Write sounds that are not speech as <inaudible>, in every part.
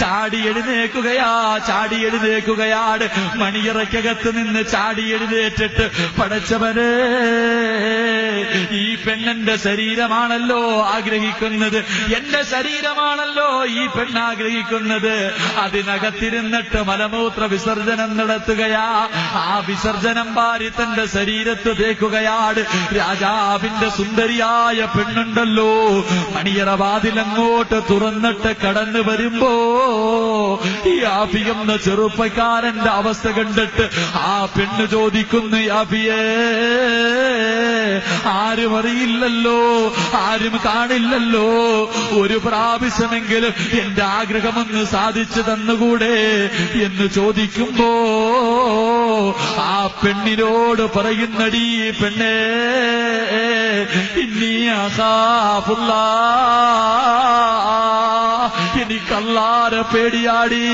ചാടി എഴുന്നേക്കുകയാ ചാടി എഴുന്നേക്കുകയാണ് മണിയറയ്ക്കകത്ത് നിന്ന് ചാടി എഴുന്നേറ്റിട്ട് പടച്ചവന് ഈ പെണ്ണന്റെ ശരീരമാണല്ലോ ആഗ്രഹിക്കുന്നത്. എന്റെ ശരീരമാണല്ലോ ഈ പെണ്ണ് ആഗ്രഹിക്കുന്നത്. അതിനകത്തിരുന്നിട്ട് മലമൂത്ര വിസർജനം നടത്തുകയാ. ആ വിസർജനം പാരി തന്റെ ശരീരത്ത് തേക്കുകയാണ് രാജാവിന്റെ സുന്ദരിയായ പെണ്ണുണ്ടല്ലോ. മണിയറ വാതിലങ്ങോട്ട് തുറന്നിട്ട് കടന്നു വരുമ്പോ ആഫി എന്ന ചെറുപ്പക്കാരന്റെ അവസ്ഥ കണ്ടിട്ട് ആ പെണ്ണ് ചോദിക്കുന്നു ആഫിയേ ആരും അറിയില്ലല്ലോ ആരും കാണില്ലല്ലോ. ഒരു പ്രാവശ്യമെങ്കിലും എന്റെ ആഗ്രഹമൊന്ന് സാധിച്ചു തന്നുകൂടെ എന്ന് ചോദിക്കുമ്പോ ആ പെണ്ണിനോട് പറയുന്നടി പെണ്ണേ ഇന്നീ അസാഫുള്ള എനിക്കല്ലാരെ പേടിയാടി.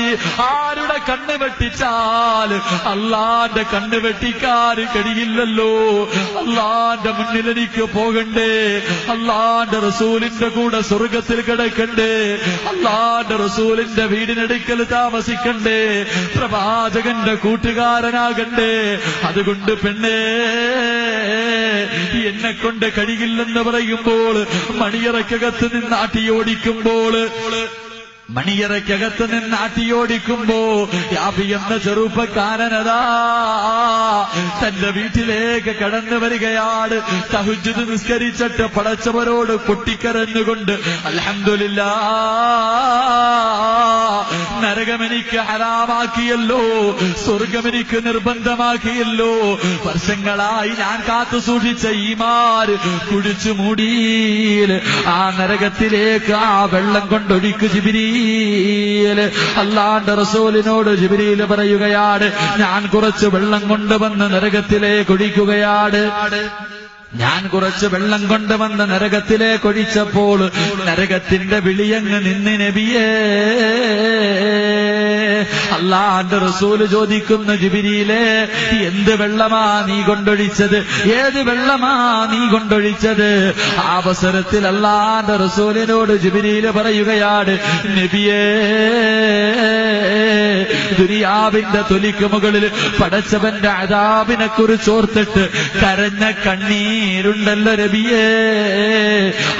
ആരുടെ കണ്ണ് വെട്ടിച്ചാൽ അള്ളാന്റെ കണ്ണ് വെട്ടിക്കാൻ കഴിയില്ലല്ലോ. അള്ളാന്റെ മുന്നിൽ എനിക്ക് പോകണ്ടേ. അള്ളാന്റെ റസൂലിന്റെ കൂടെ സ്വർഗത്തിൽ കിടക്കണ്ടേ. അള്ളാന്റെ റസൂലിന്റെ വീടിനടുക്കൽ താമസിക്കണ്ടേ. പ്രവാചകന്റെ കൂട്ടുകാരനാകണ്ടേ. അതുകൊണ്ട് പെണ്ണേ എന്നെ കൊണ്ട് കഴിയില്ലെന്ന് പറയുമ്പോൾ മണിയറക്കകത്ത് നിന്ന് ആട്ടിയോടിക്കുമ്പോൾ മണിയറയ്ക്കകത്ത് നിന്ന് യാബി എന്ന ചെറുപ്പക്കാരനതാ തന്റെ വീട്ടിലേക്ക് കടന്നു വരികയാണ്. തഹുജുദ് നിസ്കരിച്ചിട്ട് പടച്ചവരോട് പൊട്ടിക്കരഞ്ഞുകൊണ്ട് അലഹമില്ല നരകമെനിക്ക് ഹരാമാക്കിയല്ലോ സ്വർഗമെനിക്ക് നിർബന്ധമാക്കിയല്ലോ. വർഷങ്ങളായി ഞാൻ കാത്തു സൂക്ഷിച്ച ഈമാര് കുടിച്ചു മൂടിയിൽ ആ നരകത്തിലേക്ക് ആ വെള്ളം കൊണ്ടൊഴിക്കു ജിബിരിയിൽ അല്ലാണ്ട് റസൂലിനോട് ജിബിരിയിൽ പറയുകയാണ് ഞാൻ കുറച്ച് വെള്ളം കൊണ്ടുവന്ന് നരകത്തിലേക്ക് ഒഴിക്കുകയാണ്. ഞാൻ കുറച്ച് വെള്ളം കൊണ്ടുവന്ന് നരകത്തിലേക്ക് ഒഴിച്ചപ്പോൾ നരകത്തിന്റെ വിളിയങ്ങ് നിന്ന് നബിയേ. അല്ലാന്റെ റസൂൽ ചോദിക്കുന്ന ജിബിരിയിലെ എന്ത് വെള്ളമാ നീ കൊണ്ടൊഴിച്ചത്? ഏത് വെള്ളമാ നീ കൊണ്ടൊഴിച്ചത്? അവസരത്തിൽ അല്ലാണ്ട് റസൂലിനോട് ജിബിരിയിൽ പറയുകയാണ് നബിയേ ദുരിയാവിന്റെ തൊലിക്ക് മുകളിൽ പടച്ചവന്റെ അതാവിനെ കുറിച്ച് ഓർത്തിട്ട് കരഞ്ഞ കണ്ണീരുണ്ടല്ലോ രബിയേ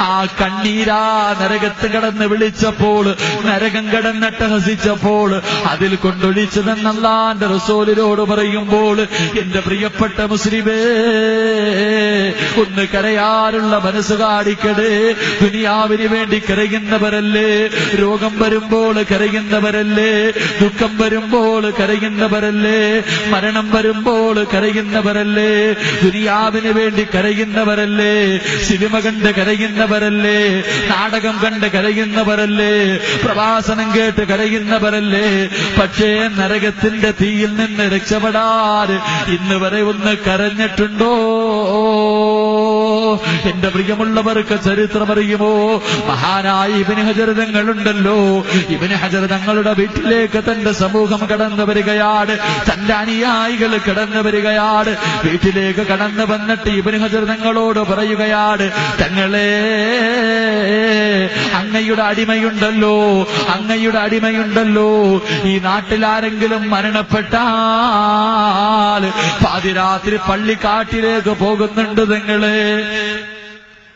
ആ കണ്ണീരാ നരകത്ത് കടന്ന് വിളിച്ചപ്പോൾ നരകം കടന്നിട്ട് ഹസിച്ചപ്പോൾ അതിൽ കൊണ്ടൊഴിച്ചതെന്നല്ലാന്റെ റസൂലിനോട് പറയുമ്പോൾ എന്റെ പ്രിയപ്പെട്ട മുസ്ലിമേ ഒന്ന് കരയാറുള്ള മനസ്സ് കാണിക്കടേ ദുനിയാവിന് വേണ്ടി കരയുന്നവരല്ലേ? രോഗം വരുമ്പോൾ കരയുന്നവരല്ലേ? ദുഃഖം വരുമ്പോൾ കരയുന്നവരല്ലേ? മരണം വരുമ്പോൾ കരയുന്നവരല്ലേ? ദുനിയാവിന് വേണ്ടി കരയുന്നവരല്ലേ? സിനിമ കണ്ട് കരയുന്നവരല്ലേ? നാടകം കണ്ട് കരയുന്നവരല്ലേ? പ്രവാസനം കേട്ട് കരയുന്നവരല്ലേ? പക്ഷേ നരകത്തിന്റെ തീയിൽ നിന്ന് രക്ഷപ്പെടാൻ ഇന്ന് വരെ ഒന്ന് കരഞ്ഞിട്ടുണ്ടോ? എന്റെ പ്രിയമുള്ളവർക്ക് ചരിത്രമറിയുമോ മഹാനായ ഇബിന് ഹജരതങ്ങളുണ്ടല്ലോ. ഇബിന് ഹജരതങ്ങളുടെ വീട്ടിലേക്ക് തന്റെ സമൂഹം കടന്നു വരികയാണ്. തന്റെ അനുയായികൾ കടന്നു വരികയാണ്. വീട്ടിലേക്ക് കടന്നു വന്നിട്ട് ഇബിന് ഹജരതങ്ങളോട് പറയുകയാണ് തങ്ങളെ അങ്ങയുടെ അടിമയുണ്ടല്ലോ അങ്ങയുടെ അടിമയുണ്ടല്ലോ. ഈ നാട്ടിലാരെങ്കിലും മരണപ്പെട്ടാൽ പാതിരാത്രി പള്ളിക്കാട്ടിലേക്ക് പോകുന്നുണ്ട് നിങ്ങളെ.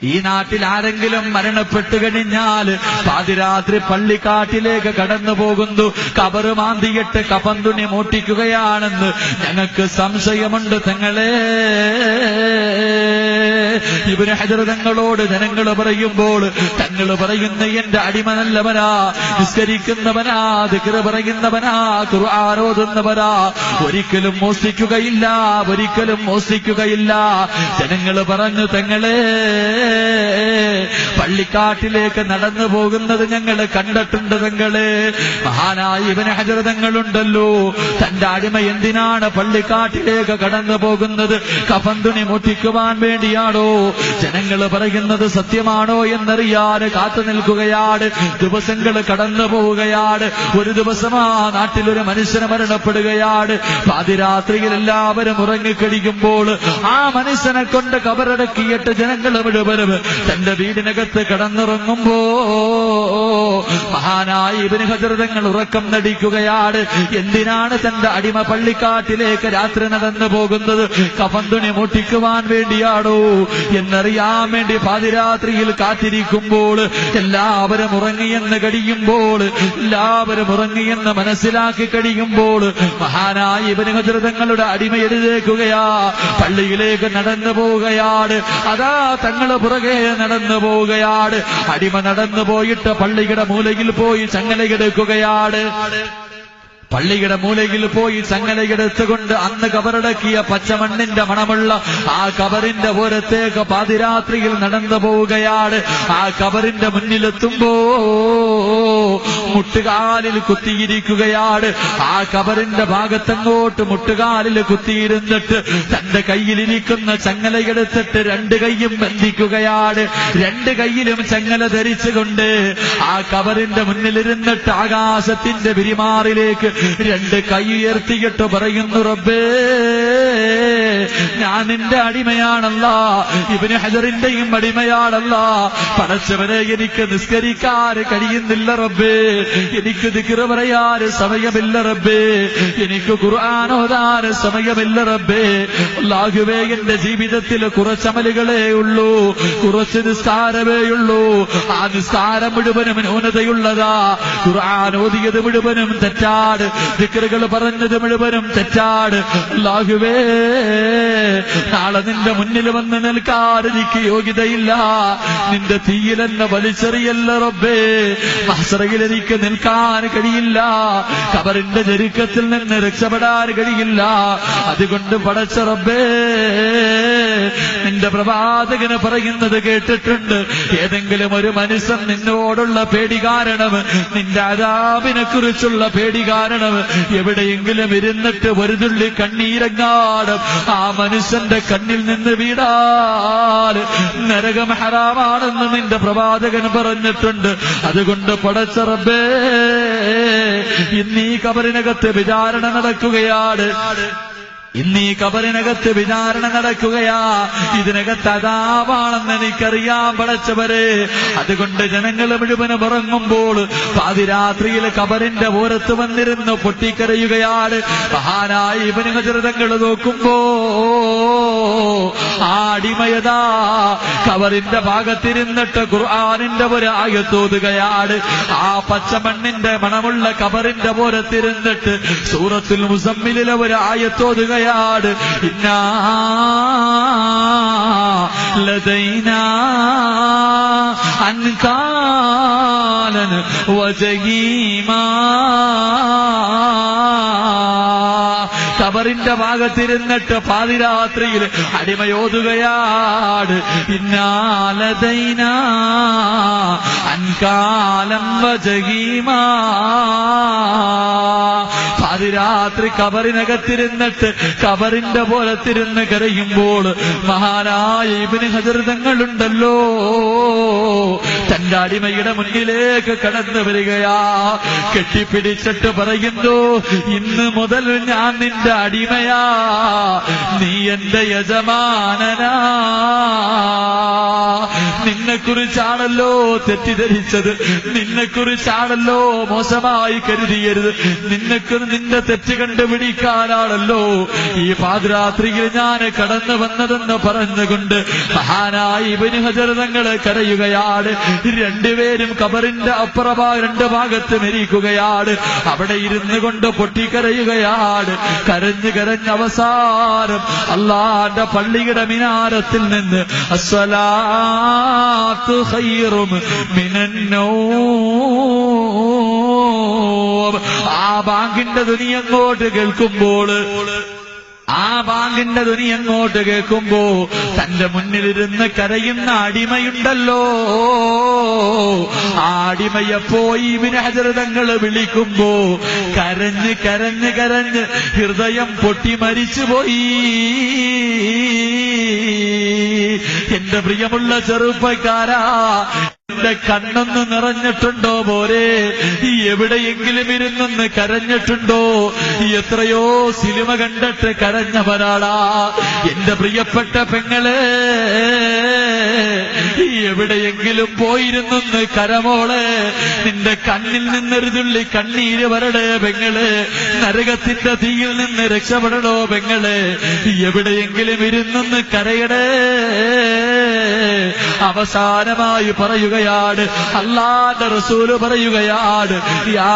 ഈ നാട്ടിൽ ആരെങ്കിലും മരണപ്പെട്ടു കഴിഞ്ഞാൽ പാതിരാത്രി പള്ളിക്കാട്ടിലേക്ക് കടന്നു പോകുന്നു. കബറ് മാന്തിയിട്ട് കപന്തുണി മോട്ടിക്കുകയാണെന്ന് ഞങ്ങൾക്ക് സംശയമുണ്ട് തങ്ങളെ. <laughs> ഇവർ ഹജറതങ്ങളോട് ജനങ്ങൾ പറയുമ്പോൾ തങ്ങൾ പറയുന്ന എന്റെ അടിമ നല്ലവനാ നിസ്കരിക്കുന്നവനാ ദിക്റ് പറയുന്നവനാ ഖുർആാനോതുന്നവനാ ഒരിക്കലും മോഷ്ടിക്കുകയില്ല ഒരിക്കലും മോഷ്ടിക്കുകയില്ല. ജനങ്ങൾ പറഞ്ഞു തങ്ങളെ പള്ളിക്കാട്ടിലേക്ക് നടന്നു പോകുന്നത് ഞങ്ങൾ കണ്ടിട്ടുണ്ട് തങ്ങളെ. മഹാനായ ഇവന് ഹജരതങ്ങളുണ്ടല്ലോ തന്റെ അടിമ എന്തിനാണ് പള്ളിക്കാട്ടിലേക്ക് കടന്നു പോകുന്നത്? കഫന്തുണി മുട്ടിക്കുവാൻ വേണ്ടിയാണോ ജനങ്ങൾ പറയുന്നത് സത്യമാണോ എന്നറിയാതെ കാത്തു നിൽക്കുകയാണ്. ദിവസങ്ങൾ കടന്നു പോവുകയാണ്. ഒരു ദിവസം ആ നാട്ടിലൊരു മനുഷ്യന് മരണപ്പെടുകയാണ്. പാതിരാത്രിയിൽ എല്ലാവരും ഉറങ്ങിക്കഴിയുമ്പോൾ ആ മനുഷ്യനെ കൊണ്ട് കബറടക്കിയിട്ട് ജനങ്ങൾ മുഴുവനും തന്റെ വീടിനകത്ത് കടന്നിറങ്ങുമ്പോ മഹാനായി ഇവന് ഹജൃതങ്ങൾ ഉറക്കം നടിക്കുകയാണ്. എന്തിനാണ് തന്റെ അടിമ പള്ളിക്കാട്ടിലേക്ക് രാത്രി നടന്നു പോകുന്നത്? കഫന്തുണി മുട്ടിക്കുവാൻ വേണ്ടിയാണോ? എന്നറിയാൻ വേണ്ടി പാതിരാത്രിയിൽ കാത്തിരിക്കുമ്പോൾ എല്ലാവരും ഉറങ്ങിയെന്ന് കഴിയുമ്പോൾ എല്ലാവരും ഉറങ്ങിയെന്ന് മനസ്സിലാക്കി കഴിയുമ്പോൾ മഹാനായ ഇബിന് ഹജൃതങ്ങളുടെ അടിമ എഴുതേക്കുകയാ പള്ളിയിലേക്ക് നടന്നു പോവുകയാണ്. അതാ തങ്ങൾ പുറകെ നടന്നു പോവുകയാണ്. അടിമ നടന്നു പോയിട്ട് പള്ളിയുടെ മൂലയിൽ പോയി ചങ്ങലയെടുക്കുകയാണ് പള്ളിയുടെ മൂലയിൽ പോയി ചങ്ങലയെടുത്തുകൊണ്ട് അന്ന് കബറടക്കിയ പച്ചമണ്ണിന്റെ മണമുള്ള ആ കബറിന്റെ ഓരത്തേക്ക് പാതിരാത്രിയിൽ നടന്നു പോവുകയാണ്. ആ കബറിന്റെ മുന്നിലെത്തുമ്പോ മുട്ടുകാലിൽ കുത്തിയിരിക്കുകയാണ്. ആ കബറിന്റെ ഭാഗത്തങ്ങോട്ട് മുട്ടുകാലിൽ കുത്തിയിരുന്നിട്ട് തന്റെ കയ്യിലിരിക്കുന്ന ചങ്ങലയെടുത്തിട്ട് രണ്ട് കൈയും ബന്ധിക്കുകയാണ്. രണ്ട് കൈയിലും ചങ്ങല ധരിച്ചുകൊണ്ട് ആ കബറിന്റെ മുന്നിലിരുന്നിട്ട് ആകാശത്തിന്റെ വിരിമാറിലേക്ക് രണ്ട് കൈ ഉയർത്തിയിട്ട് പറയുന്നു റബ്ബേ. ഞാൻ നിന്റെ അടിമയാണല്ല. ഇവന് ഹജറിന്റെയും അടിമയാണല്ല. പടച്ചവനെ എനിക്ക് നിസ്കരിക്കാൻ കഴിയുന്നില്ല റബ്ബേ. എനിക്ക് ദിക്റ് പറയാൻ സമയമില്ല റബ്ബേ. എനിക്ക് ഖുർആൻ ഓതാൻ സമയമില്ല റബ്ബേ. അല്ലാഹുവേ എന്റെ ജീവിതത്തിൽ കുറച്ചമലുകളേ ഉള്ളൂ. കുറച്ച് നിസ്കാരമേ ഉള്ളൂ. ആ നിസ്കാരം മുഴുവനും ന്യൂനതയുള്ളതാ. ഖുർആൻ മുഴുവനും തെറ്റാട്. ദിക്റുകൾ പറഞ്ഞത് മുഴുവനും തെറ്റാട്. അല്ലാഹുവേ നാളെ നിന്റെ മുന്നിൽ വന്ന് നിൽക്കാൻ എനിക്ക് യോഗ്യതയില്ല. നിന്റെ തീയിൽ എന്നെ വലിച്ചെറിയല്ല റബ്ബേ. മഹസറയിൽ എനിക്ക് നിൽക്കാൻ കഴിയില്ല. കബറിന്റെ ഞെരുക്കത്തിൽ നിന്ന് രക്ഷപ്പെടാൻ കഴിയില്ല. അതുകൊണ്ട് പടച്ച റബ്ബേ നിന്റെ പ്രവാചകന് പറയുന്നത് കേട്ടിട്ടുണ്ട്. ഏതെങ്കിലും ഒരു മനുഷ്യൻ നിന്നോടുള്ള പേടി കാരണം നിന്റെ അതാപിനെ കുറിച്ചുള്ള പേടി കാരണം എവിടെയെങ്കിലും ഇരുന്നിട്ട് ഒരു തുള്ളി കണ്ണീരങ്ങാടും ആ മനുഷ്യന്റെ കണ്ണിൽ നിന്ന് വീടാൽ നരകം ഹറാമാണെന്ന് നിന്റെ പ്രവാചകൻ പറഞ്ഞിട്ടുണ്ട്. അതുകൊണ്ട് പടച്ച റബ്ബേ കബറിനകത്ത് വിചാരണ നടക്കുകയാണ്. ഇന്ന് ഈ കബറിനകത്ത് വിചാരണ നടക്കുകയാ. ഇതിനകത്ത് അതാവാണെന്ന് എനിക്കറിയാം പടച്ചവരെ. അതുകൊണ്ട് ജനങ്ങൾ മുഴുവനും ഉറങ്ങുമ്പോൾ പാതിരാത്രിയിൽ കബറിന്റെ ഓരത്ത് വന്നിരുന്നു പൊട്ടിക്കരയുകയാണ്. മഹാനായി ഇവന് ഹജരതങ്ങൾ നോക്കുമ്പോ ആ അടിമയതാ. കബറിന്റെ ഭാഗത്തിരുന്നിട്ട് ഖുർആാനിന്റെ ഒരു ആയത്തോതുകയാണ് ആ പച്ചമണ്ണിന്റെ മണമുള്ള കബറിന്റെ പോരത്തിരുന്നിട്ട് സൂറത്തുൽ മുസമ്മിലെ ഒരു ആയത്തോതുകയാണ് ഇന്നാ ലദൈനാ അൻകാലൻ വജഗീമാ കബറിന്റെ ഭാഗത്തിരുന്നിട്ട് പാതിരാത്രിയിൽ അടിമയോതുകയാണ് ഇന്നാലതൈന അൻകാലം വജഗീമാ. പാതിരാത്രി കബറിനകത്തിരുന്നിട്ട് കബറിന്റെ പോലത്തിരുന്ന് കരയുമ്പോൾ മഹാനായ ഇബിന് ഹജൃതങ്ങളുണ്ടല്ലോ തന്റെ അടിമയുടെ മുന്നിലേക്ക് കടന്നു വരികയാ. കെട്ടിപ്പിടിച്ചിട്ട് പറയുന്നു ഇന്ന് മുതൽ ഞാൻ നിന്റെ അടിമയാ നീ എന്റെ യജമാനനാ. നിന്നെക്കുറിച്ചാണല്ലോ തെറ്റിദ്ധരിച്ചത് നിന്നെക്കുറിച്ചാണല്ലോ മോശമായി കരുതിയരുത് നിന്നെക്കു നിന്റെ തെറ്റ് കണ്ടുപിടിക്കാനാണല്ലോ ഈ പാതിരാത്രിയിൽ ഞാൻ കടന്നു വന്നതെന്ന് പറഞ്ഞുകൊണ്ട് മഹാനായി ഇബിന് കരയുകയാണ്. രണ്ടുപേരും കബറിന്റെ അപ്പുറഭാ രണ്ട് ഭാഗത്ത് മരിക്കുകയാണ്. അവിടെ ഇരുന്നു കൊണ്ട് പൊട്ടിക്കരയുകയാണ്. കരഞ്ഞ് കരഞ്ഞ് അവസാനം അള്ളാന്റെ പള്ളിയുടെ മിനാരത്തിൽ നിന്ന് അസ്വലാത്തു ആ ബാങ്കിന്റെ ദുനിയങ്ങോട്ട് കേൾക്കുമ്പോൾ ആ വാങ്ങിന്റെ ധ്വനി അങ്ങോട്ട് കേൾക്കുമ്പോ തന്റെ മുന്നിലിരുന്ന് കരയുന്ന അടിമയുണ്ടല്ലോ. ആ അടിമയെ പോയി വിനഹചരിതങ്ങൾ വിളിക്കുമ്പോ കരഞ്ഞ് കരഞ്ഞ് കരഞ്ഞ് ഹൃദയം പൊട്ടി മരിച്ചുപോയി എന്റെ പ്രിയമുള്ള ചെറുപ്പക്കാരാ എന്റെ കണ്ണൊന്ന് നിറഞ്ഞിട്ടുണ്ടോ പോരെ? എവിടെയെങ്കിലും ഇരുന്നൊന്ന് കരഞ്ഞിട്ടുണ്ടോ? എത്രയോ സിനിമ കണ്ടിട്ട് കരഞ്ഞവരാടാ എന്റെ പ്രിയപ്പെട്ട പെങ്ങളെ എവിടെയെങ്കിലും പോയിരുന്നെന്ന് കരമോളെ. നിന്റെ കണ്ണിൽ നിന്നൊരു തുള്ളി കണ്ണീര് വരടേ പെങ്ങൾ. നരകത്തിന്റെ തീയിൽ നിന്ന് രക്ഷപ്പെടണോ പെങ്ങൾ? എവിടെയെങ്കിലും ഇരുന്നെന്ന് കരയടേ. അവസാനമായി പറയുകയാണ് അല്ലാന്റെ റസൂൽ പറയുകയാണ് യാ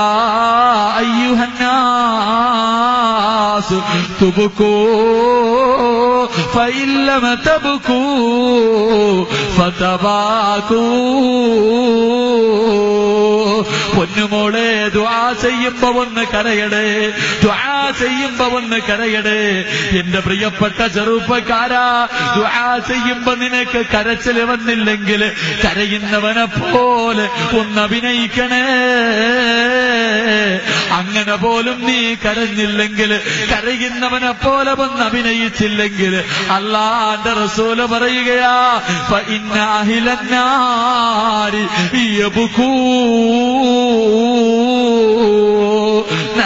അയ്യുഹന്നാസ് തുബുക്കൂ ഫൈല്ലമ തബുക്കൂ ഫതബാക്കൂ പൊന്നുമോളെ ദ്വാ ചെയ്യുമ്പോ ഒന്ന് കരയടേ. ദ്വാ ചെയ്യുമ്പോ ഒന്ന് കരയടേ. എന്റെ പ്രിയപ്പെട്ട ചെറുപ്പക്കാരാ ദ്വാ ചെയ്യുമ്പോ നിനക്ക് കരച്ചിൽ വന്നില്ലെങ്കിൽ കരയുന്നവനെ പോലെ ഒന്ന് അഭിനയിക്കണേ. അങ്ങനെ പോലും നീ കരഞ്ഞില്ലെങ്കിൽ കരയുന്നവനെ പോലെ ഒന്ന് അഭിനയിച്ചില്ലെങ്കിൽ ഉണ്ടെങ്കിൽ അള്ളാന്റെ റസൂൽ പറയുകയാ ഇന്നാഹിലന്നാരി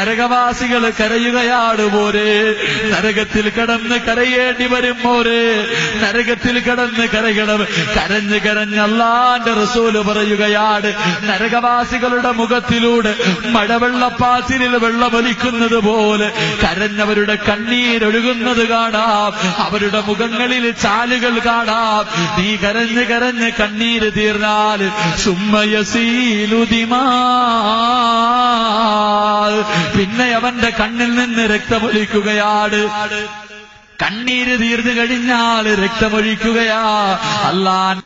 നരകവാസികൾ കരയുകയാണ് പോരെ നരകത്തിൽ കടന്ന് കരയേണ്ടി വരും പോരെ നരകത്തിൽ കടന്ന് കരയണം. കരഞ്ഞ് കരഞ്ഞ് അല്ലാന്റെ റസൂൽ പറയുകയാണ്. നരകവാസികളുടെ മുഖത്തിലൂടെ മഴവെള്ളപ്പാച്ചിലിൽ വെള്ളമൊലിക്കുന്നത് പോലെ കരഞ്ഞവരുടെ കണ്ണീരൊഴുകുന്നത് കാണാം. അവരുടെ മുഖങ്ങളിൽ ചാലുകൾ കാണാം. നീ കരഞ്ഞ് കരഞ്ഞ് കണ്ണീര് തീർന്നാൽ സുമ്മയസീലുതിമാ പിന്നെ അവന്റെ കണ്ണിൽ നിന്ന് രക്തമൊലിക്കുകയാണ്. കണ്ണീര് തീർന്നു കഴിഞ്ഞാൽ രക്തമൊഴിക്കുകയാ. അല്ലാൻ